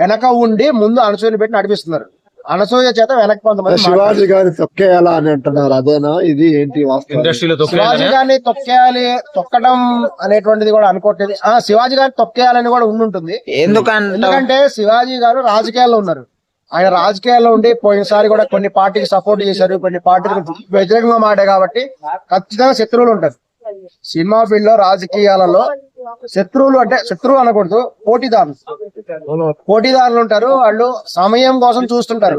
వెనక ఉండి ముందు అనసూయని పెట్టి నడిపిస్తున్నారు. అనసూయ చేత వెనక కొంతమంది శివాజీ మాట్లాడుతున్నారు. గారి తొక్కేయాలా అని అంటున్నారు. అదేనా? ఇది ఏంటి వాస్తవం? ఇండస్ట్రీలో శివాజీ తొక్కేయాలని గారిని తొక్కేయాలి తొక్కడం అనేటువంటిది కూడా అనుకోవట్లేదు ఆ శివాజీ గారిని తొక్కేయాలని కూడా ఉండుంటుంది. ఎందుకంటే ఎందుకంటే శివాజీ గారు రాజకీయాల్లో ఉన్నారు. ఆయన రాజకీయాల్లో ఉండి పోయినసారి కూడా కొన్ని పార్టీకి సపోర్ట్ చేశారు కొన్ని పార్టీలకు వ్యతిరేకంగా మాటే కాబట్టి ఖచ్చితంగా శత్రువులు ఉంటారు. సినిమా ఫీల్డ్లో రాజకీయాలలో శత్రువులు అంటే శత్రువు అనకూడదు పోటీదారులు. పోటీదారులు ఉంటారు వాళ్ళు సమయం కోసం చూస్తుంటారు.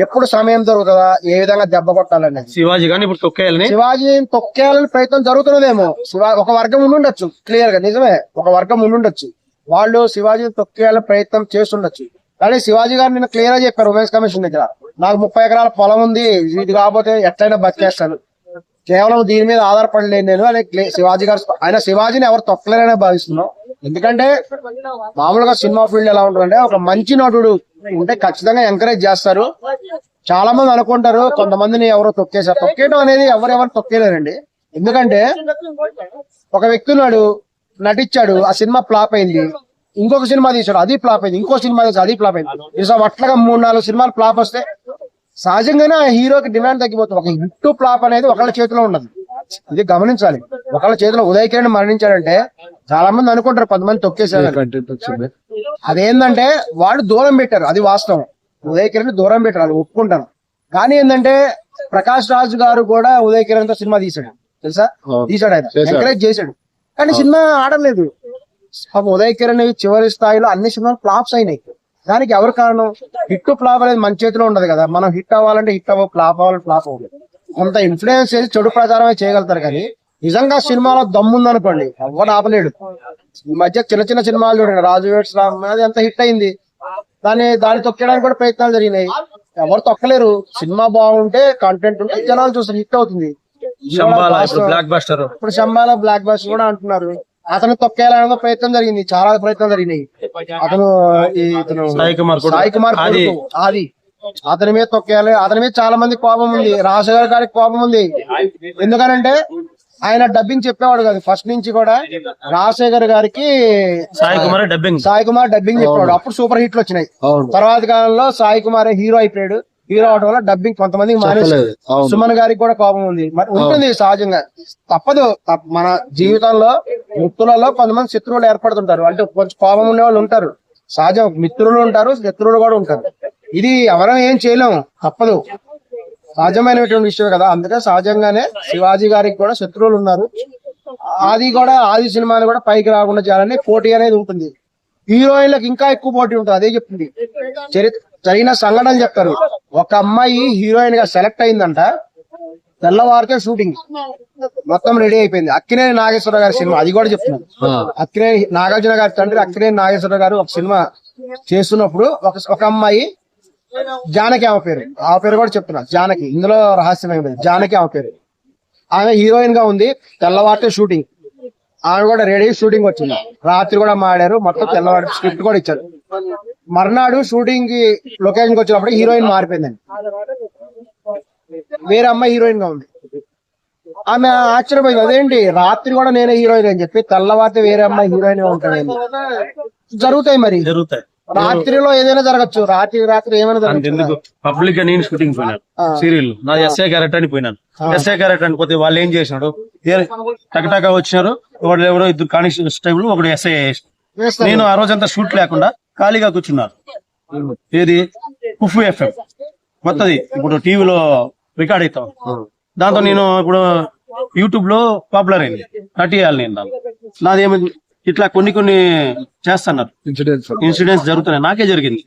ఎప్పుడు సమయం దొరుకుతుందా? ఏ విధంగా దెబ్బ కొట్టాలని శివాజీ గాని ఇప్పుడు తొక్కేయాలని? శివాజీ తొక్కేయాలని ప్రయత్నం జరుగుతున్నదేమో. శివా ఒక వర్గం ఉండుండొచ్చు క్లియర్గా నిజమే. ఒక వర్గం ఉండుండొచ్చు. వాళ్ళు శివాజీని తొక్కేయాలని ప్రయత్నం చేస్తుండొచ్చు. కానీ శివాజీ గారు నిన్న క్లియర్గా చెప్పారు ఉమెన్స్ కమిషన్ దగ్గర. నాకు ముప్పై ఎకరాల పొలం ఉంది ఇది కాకపోతే ఎట్లయినా బతికేస్తాను. కేవలం దీని మీద ఆధారపడలేను నేను అని శివాజీ గారు ఆయన శివాజీని ఎవరు తొక్కలేరనే భావిస్తున్నాం. ఎందుకంటే మామూలుగా సినిమా ఫీల్డ్ ఎలా ఉంటుందంటే ఒక మంచి నటుడు ఉంటే ఖచ్చితంగా ఎంకరేజ్ చేస్తారు. చాలా మంది అనుకుంటారు కొంతమందిని ఎవరో తొక్కేశారు. తొక్కేయడం అనేది ఎవరెవరు తొక్కేలేరండి ఎందుకంటే ఒక వ్యక్తి ఉన్నాడు నటించాడు ఆ సినిమా ఫ్లాప్ అయింది. ఇంకొక సినిమా తీశాడు అది ఫ్లాప్ అయింది. ఇంకో సినిమా తీసాడు అది ఫ్లాప్ అయింది. ఇసా అట్లాగా మూడు నాలుగు సినిమాలు ఫ్లాప్ వస్తే సహజంగానే ఆ హీరోకి డిమాండ్ తగ్గిపోతుంది. ఒక హిట్ ఫ్లాప్ అనేది ఒకళ్ళ చేతిలో ఉండదు. ఇది గమనించాలి. ఒకళ్ళ చేతిలో ఉదయ్ కిరణ్ మరణించాడంటే చాలా మంది అనుకుంటారు కొంతమంది వచ్చింది? అదేంటంటే వాడు దూరం పెట్టారు అది వాస్తవం. ఉదయ్ కిరణ్ దూరం పెట్టారు అది ఒప్పుకుంటాను. కానీ ఏంటంటే ప్రకాష్ రాజ్ గారు కూడా ఉదయ్ కిరణ్తో సినిమా తీశాడు. తెలుసా. తీశాడు ఆయన. చేశాడు. ఎంకరేజ్ చేశాడు. కానీ సినిమా ఆడలేదు. ఉదయ్ కిరణ్ చివరి స్థాయిలో అన్ని సినిమాలు ఫ్లాప్స్ అయినాయి. దానికి ఎవరు కారణం? హిట్ ఫ్లాప్ అనేది మన చేతిలో ఉండదు కదా. మనం హిట్ అవ్వాలంటే హిట్ అవ్వ ఫ్లాప్ అవ్వాలి ఫ్లాప్ అవ్వాలి కొంత ఇన్ఫ్లుయెన్స్ చేసి చెడు ప్రచారమే చేయగలుగుతారు కానీ నిజంగా సినిమాలో దమ్ముందనుకోండి ఎవరు ఆపలేడు. ఈ మధ్య చిన్న చిన్న సినిమాలు చూడండి రాజు వేట్స్ రామ్ అది ఎంత హిట్ అయింది. దాన్ని దాన్ని తొక్కడానికి కూడా ప్రయత్నాలు జరిగినాయి. ఎవరు తొక్కలేరు. సినిమా బాగుంటే కంటెంట్ ఉంటే జనాలు చూస్తారు హిట్ అవుతుంది. శంబాల ఇప్పుడు. Blockbuster Shambhala block bus కూడా అంటున్నారు. అతను తొక్కేయాలనే ప్రయత్నం జరిగింది చాలా ప్రయత్నాలు జరిగినాయి. అతను ఇతను సాయి కుమార్ ఆది. అతని మీద తొక్కేయాలి. అతని మీద చాలా మంది కోపం ఉంది. రాజశేఖర్ గారికి కోపం ఉంది. ఎందుకనంటే ఆయన డబ్బింగ్ చెప్పేవాడు కాదు. ఫస్ట్ నుంచి కూడా రాజశేఖర్ గారికి సాయి కుమార్ డబ్బింగ్ సాయి కుమార్ డబ్బింగ్ చెప్పాడు అప్పుడు సూపర్ హిట్లు వచ్చినాయి. తర్వాత కాలంలో సాయి కుమార్ హీరో అయిపోయాడు. హీరో అవడం వల్ల డబ్బింగ్ కొంతమందికి మానేసి సుమన్ గారికి కూడా కోపం ఉంది. మరి ఉంటుంది సహజంగా. తప్పదు. తప్ప- మన జీవితంలో వృత్తులలో కొంతమంది శత్రువులు ఏర్పడుతుంటారు. అంటే కొంచెం కోపం ఉండే వాళ్ళు ఉంటారు. సహజం. మిత్రులు ఉంటారు శత్రువులు కూడా ఉంటారు. ఇది ఎవరం ఏం చేయలేము. తప్పదు. సహజమైనటువంటి విషయం కదా. అందుకే సహజంగానే శివాజీ గారికి కూడా శత్రువులు ఉన్నారు. ఆది కూడా ఆది సినిమాని కూడా పైకి రాకుండా చేయాలని పోటీ అనేది ఉంటుంది. హీరోయిన్లకు ఇంకా ఎక్కువ పోటీ ఉంటుంది. అదే చెప్తుంది చరిత్ర జరిగిన సంఘటన చెప్తారు. ఒక అమ్మాయి హీరోయిన్గా సెలెక్ట్ అయిందంట. తెల్లవారితే షూటింగ్. మొత్తం రెడీ అయిపోయింది. అక్కినేని నాగేశ్వర గారి సినిమా అది కూడా చెప్తున్నాను. అక్కినేని నాగార్జున గారి తండ్రి అక్కినేని నాగేశ్వర గారు ఒక సినిమా చేస్తున్నప్పుడు ఒక ఒక అమ్మాయి జానకి ఆమె పేరు. ఆ పేరు కూడా చెప్తున్నా. జానకి. ఇందులో రహస్యం ఏమి లేదు. జానకి ఆమె పేరు. ఆమె హీరోయిన్గా ఉంది. తెల్లవారితే షూటింగ్ ఆమె కూడా రెడీ షూటింగ్ వచ్చింది. రాత్రి కూడా మాడారు. మొత్తం తెల్లవారి స్క్రిప్ట్ కూడా ఇచ్చారు. మర్నాడు షూటింగ్కి లొకేషన్కి వచ్చినప్పుడు హీరోయిన్ మారిపోయిందండి వేరే అమ్మాయి హీరోయిన్గా ఉంది. ఆమె ఆశ్చర్యపోయింది. అదేంటి? రాత్రి కూడా నేనే హీరోయిన్ అని చెప్పి తెల్లవారితే వేరే అమ్మాయి హీరోయిన్గా జరుగుతాయి మరి. జరుగుతాయి. రాత్రిలో ఏదైనా జరగచ్చు. రాత్రి రాత్రి ఏమైనా జరగచ్చు పబ్లిక్గా నేను షూటింగ్ పోయినాను. సీరియల్. నాది ఎస్ఐ క్యారెక్టర్ అని పోయినాను. ఎస్ఐ క్యారెక్టర్ అని పోతే వాళ్ళు ఏం చేసినాడు టకటకా వచ్చినారు? ఒకడు ఎవరో ఇద్దరు కానిస్టేబుల్ ఒకడు ఎస్ఐ. నేను ఆ రోజంతా షూట్ లేకుండా ఖాళీగా కూర్చున్నాను ఏది? కుఫు ఎఫ్ఎం కొత్తది ఇప్పుడు టీవీలో రికార్డ్ అవుతాం దాంతో నేను ఇప్పుడు యూట్యూబ్లో పాపులర్ అయింది. నటియాలి నేను దాంట్లో నాదేమి ఇట్లా కొన్ని కొన్ని చేస్తున్నారు. ఇన్సిడెంట్స్ జరుగుతున్నాయి. నాకే జరిగింది.